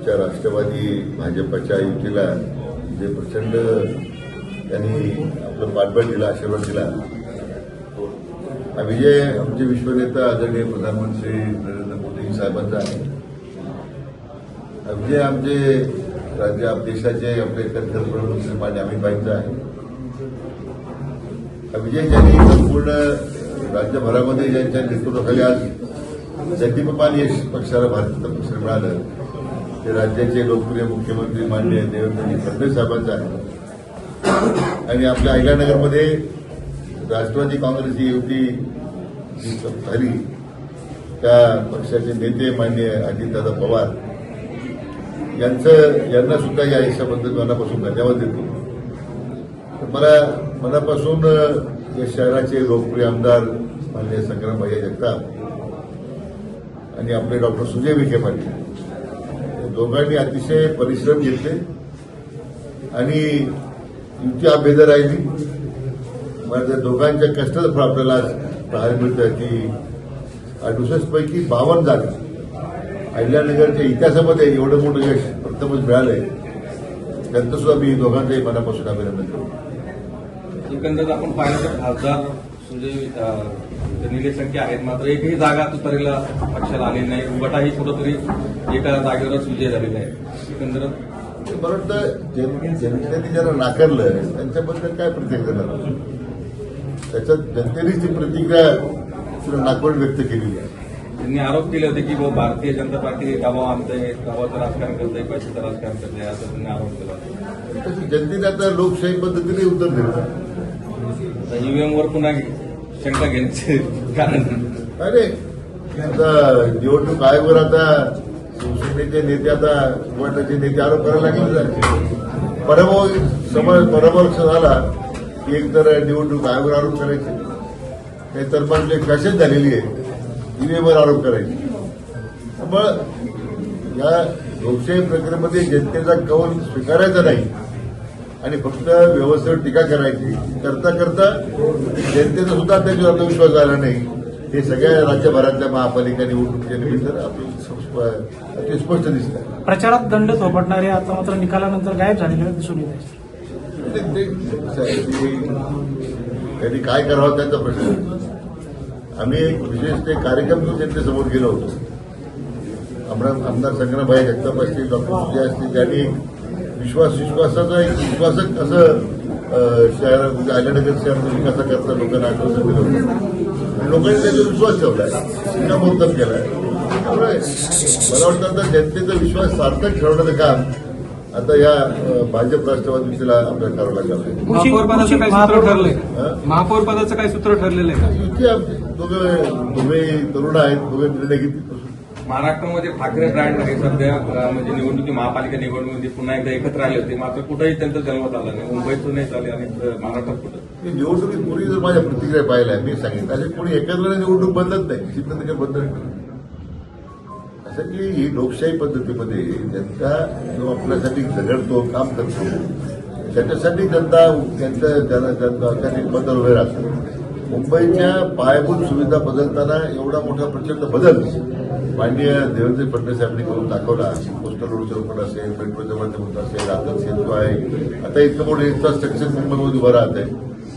आमच्या राष्ट्रवादी भाजपच्या युतीला जे प्रचंड त्यांनी आपलं पाठबळ दिलं आशीर्वाद दिला. हा विजय आमचे विश्वनेता आदरणीय प्रधानमंत्री नरेंद्र मोदी साहेबांचा आहे. हा विजय आमचे राज्य देशाचे आपले कणखर प्रधानमंत्री मान्य अमितभाईंचा आहे. हा विजय ज्यांनी संपूर्ण राज्यभरामध्ये ज्यांच्या नेतृत्वाखाली आज जगदीपमान यश पक्षाला भारतीय पक्ष मिळालं ते राज्याचे लोकप्रिय मुख्यमंत्री मान्य देवेंद्रजी फडणवीस साहेबांचं आहे. आणि आपल्या अहिल्यानगरमध्ये राष्ट्रवादी काँग्रेसची युती जी झाली त्या पक्षाचे नेते मान्य अजितदादा पवार यांचं यांना सुद्धा या यशाबद्दल मनापासून धन्यवाद देतो. तर मला मनापासून या शहराचे लोकप्रिय आमदार माननीय संग्राम भैया जगताप आणि आपले डॉक्टर सुजय विखे पाटील दोघांनी अतिशय परिश्रम घेतले. आणि युती अभेद राहिली. मला त्या दोघांच्या कष्टात फळ आपल्याला आज पाहायला मिळतं की अडुसष्टपैकी बावन्न जागा अहिल्यानगरच्या इतिहासामध्ये एवढं मोठं यश प्रथमच मिळालंय. त्यांचं सुद्धा मी दोघांचंही मनापासून अभिनंदन करतो. एकंदरीत आपण पाहिलं तर खासदार अं, निलेश संख्य आहेत मात्र एकही जागा तुतारीला पक्षाला आलेली नाही. उगटाही कुठंतरी एका जागेवरच विजय झालेला आहे. एकंदरीत मला वाटतं जन- जनतेने ज्यांना नाकारलं त्यांच्याबद्दल काय प्रतिक्रिया देणार? त्याच्यात जनतेनेच ती प्रतिक्रिया तुला नाकवड व्यक्त केलेली आहे. त्यांनी आरोप केले होते की भारतीय जनता पार्टी गावा आणते गावाचं राजकारण करते पैशाचं राजकारण करते असं त्यांनी आरोप केला होता. जनतेने आता लोकशाही पद्धतीने उत्तर दिलं. आता ईव्हीएम वर पुन्हा शंका घेण्याचे कारण. अरे आता निवडणूक आयोगावर आता शिवसेनेचे नेते आता गटाचे नेते आरोप करायला लागले पराभव समज पराभव झाला की एक तर निवडणूक आयोगावर आरोप करायचे. नाहीतर मग म्हणजे फॅशन झालेली आहे ईव्हीएमवर आरोप करायचे. त्यामुळं या लोकशाही प्रक्रियेमध्ये जनतेचा कौल स्वीकारायचा नाही. आणि फक्त व्यवस्थेवर टीका करायची. करता करता जनतेचा सुद्धा त्याच्यावर आत्मविश्वास झाला नाही. हे सगळ्या राज्यभरातल्या महापालिका निवडणुकीच्या निमित्त आपल्याला अति स्पष्ट दिसतं. प्रचारात दंड थोपटणारे आता मात्र निकालानंतर गायब झालेले दिसून येत ते- ते त्यांनी काय करावं त्यांचा प्रश्न. आम्ही एक विशेष ते कार्यक्रम घेऊन जनतेसमोर गेलो होतो. आमदार आमदार संग्रामभाई जगताप असतील डॉक्टर असतील त्यांनी विश्वास विश्वासाचा एक विश्वासक असं अं, शहर म्हणजे अहिल्यानगर शहराचा विकासाकरता लोकांना आश्वासन दिलं होतं. आणि लोकांनी त्याचा विश्वास ठेवलाय शिक्कामोर्तब केलाय. त्यामुळे मला वाटतं आता जनतेचा विश्वास सार्थक ठेवण्याचं काम आता या भाजप राष्ट्रवादी युतीला आपल्याला करावं लागलं महापौर पदाचं काही सूत्र ठरलेलं आहे दोघं दोघे तरुण आहेत दोघे निर्णय घेतील महाराष्ट्रामध्ये ठाकरे ब्रँड आहे सध्या म्हणजे निवडणुकी महापालिका निवडणुकीमध्ये पुन्हा एकदा एकत्र आले होते. मात्र कुठेही त्यांचं जन्मत आला नाही. मुंबईतून नाही झाले आणि महाराष्ट्रात कुठं? मी निवडणुकीत पूर्वी जर माझ्या प्रतिक्रिया पाहिल्या मी सांगितलं असे कोणी एकत्र निवडणूक बदलत नाही. चित्र काही बदलत असं की ही लोकशाही पद्धतीमध्ये जनता जो आपल्यासाठी झगडतो काम करतो त्याच्यासाठी जनता त्यांच्या जनता त्यांनी बदल वगैरे असतो मुंबईच्या पायाभूत सुविधा बदलताना एवढा मोठा प्रचंड बदल माननीय देवेंद्र फडणवीस यांनी करून दाखवला पोस्टल रोडचं रोपण असेल मेट्रोच्या माध्यमातून असेल आता सेतू आहे. आता इतकं मोठं इन्फ्रास्ट्रक्चर मुंबईमध्ये उभं राहत आहे.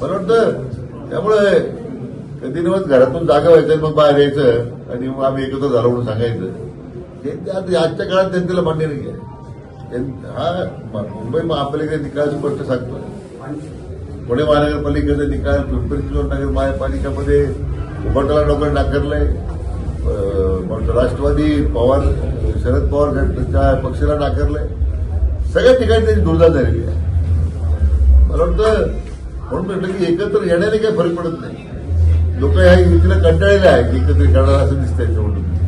मला वाटतं त्यामुळे कधी दिवस घरातून जागा व्हायचं मग बाहेर यायचं आणि मग आम्ही एकत्र झालो म्हणून सांगायचं. हे त्या आजच्या काळात जनतेला मान्य नाही आहे. हा मुंबई महापालिका निकाल स्पष्ट सांगतो पुणे महानगरपालिकेचा निकाल पिंपरी चिंचवड नगरपालिकामध्ये उभाटाला डोकं नाकारलंय. अं, राष्ट्रवादी पवार शरद पवार गटाच्या पक्षाला नाकारलंय सगळ्या ठिकाणी त्याची दुर्दा झालेली आहे. मला वाटतं म्हणून म्हटलं की एकत्र येण्याने काही फरक पडत नाही. लोक ह्या युतीला कंटाळलेले आहेत की एकत्र करणार असं दिसतंय निवडणुकीत.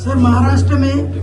सर महाराष्ट्र में